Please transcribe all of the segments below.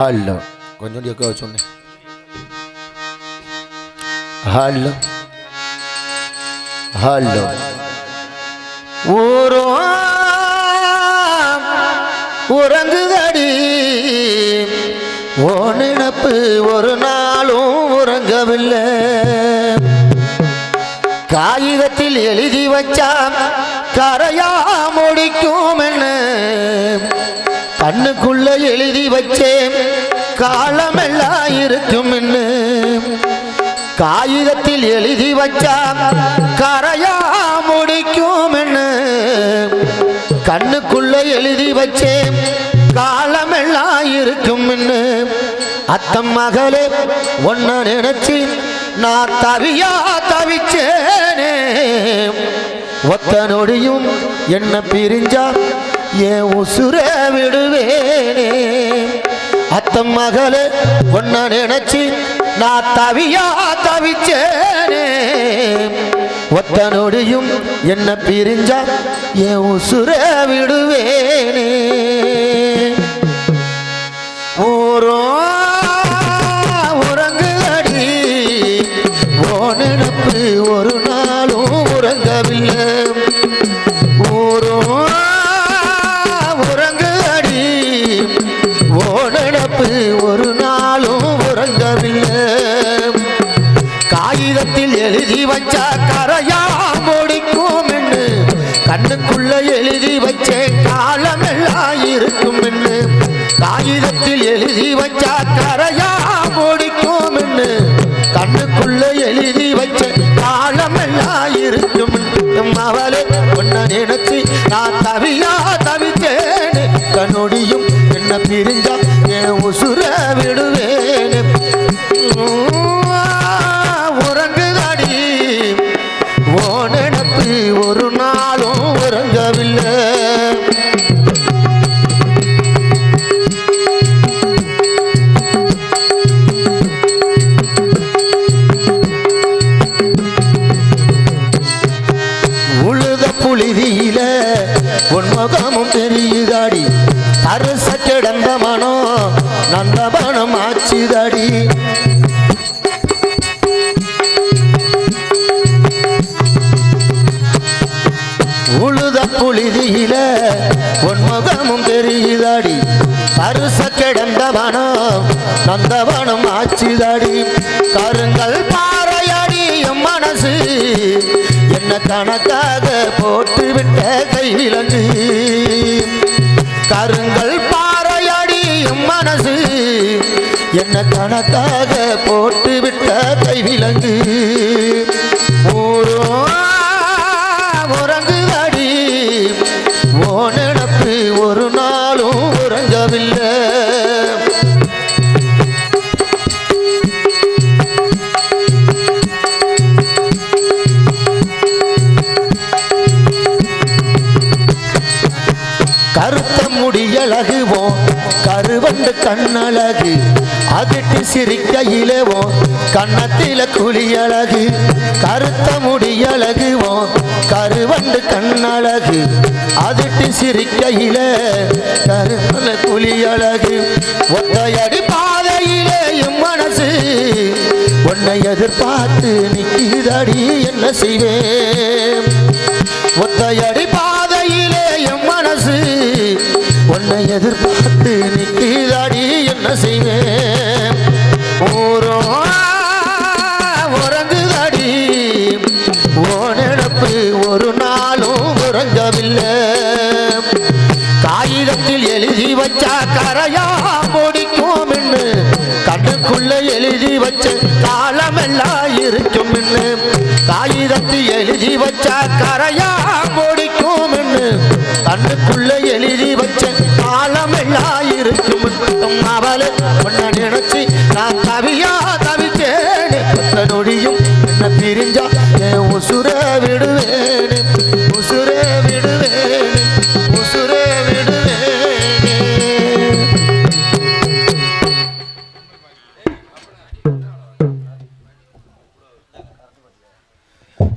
Hello கொஞ்சம் echo சொன்னேன் hello hello ஊரோ உறங்குதடி. ஓ நினப்பு ஒரு நாளும் உறங்கவில்லை. காகிதத்தில் எழுதி வச்சா கரையா முடிக்கும் என்ன? கண்ணுக்குள்ள எழுதி வச்சேன். காலமெல்லாம் இருக்கும் காகிதத்தில் எழுதி வச்சா கரையா முடிக்கும் கண்ணுக்குள்ள எழுதி வச்சேன். காலமெல்லாம் இருக்கும் என்ன அத்தம் மகளே ஒன்ன நினைச்சு நான் தவியா தவிச்சேனே. ஒத்த நொடியும் என்ன பிரிஞ்சா என் உசுர விடுவேனே. அத்தம் மகளே ஒன்ன நினைச்சு நான் தவியா தவிச்சேனே. ஒத்த நொடியும் என்ன பிரிஞ்சா ஏன் உசுர விடுவேனே. ஓரோ காகிதத்தில் எழுதி வச்சா கரையா முடிக்கும் என்று கண்ணுக்குள்ள எழுதி வச்சேன் காலமெல்லாம் இருக்கும் என்று காகிதத்தில் எழுதி வச்சா கரையா முடிக்கும் என்று கண்ணுக்குள்ள எழுதி வச்ச காலம் எல்லாம் இருக்கும் என்று அவளே ஒன்ன நினைச்சு நான் தவியா நந்தவனம் ஆச்சுதாடி. உழுத புழுதியில பொன்முகமும் தெரியுதாடி. அரச கிடந்த மனம் நந்தவனம் ஆச்சுதாடி. கருங்கல் பாறையடி என் மனசு என்ன தனக்காக போட்டு விட்ட கை விலங்கு என்ன தனக்காக போட்டு விட்ட கைவிலங்கு ஊரோ உறங்குதடி. ஓ நினப்பு ஒரு நாளும் உறங்கவில்லை. கருத்த முடியழகுவோம். கருவண்டு கண்ணழகு. அதிட்டு சிரிக்கையிலவோம் கண்ணத்தில குழியழகு. கருத்த முடியழகுவோம் கருவண்டு கண்ணழகு. அதிட்டு சிரிக்கையில கருத்தல குழியழகு. ஒத்தையடி பாதையிலே என் மனசு உன்னை எதிர்பார்த்து நிக்கிதடி என்ன செய்வேன்? காகிதத்தில் எழுதி வச்சா கரையா முடிக்கும் என்று கண்ணுக்குள்ள எழுதி வச்ச காலமெல்லாம் இருக்கும் என்று காகிதத்தில் எழுதி வச்சா கரையா முடிக்கும் கண்ணுக்குள்ள எழுதி வச்ச காலமெல்லாம் இருக்கும் அவளை உன்னை நினைச்சு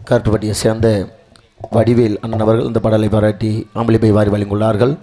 கருட்டுப்பட்டியை சேர்ந்த வடிவேல் அண்ணன் அவர்கள் இந்த பாடலை பாராட்டி ஆம்பளிப்பை வாரி வழங்கியுள்ளார்கள்.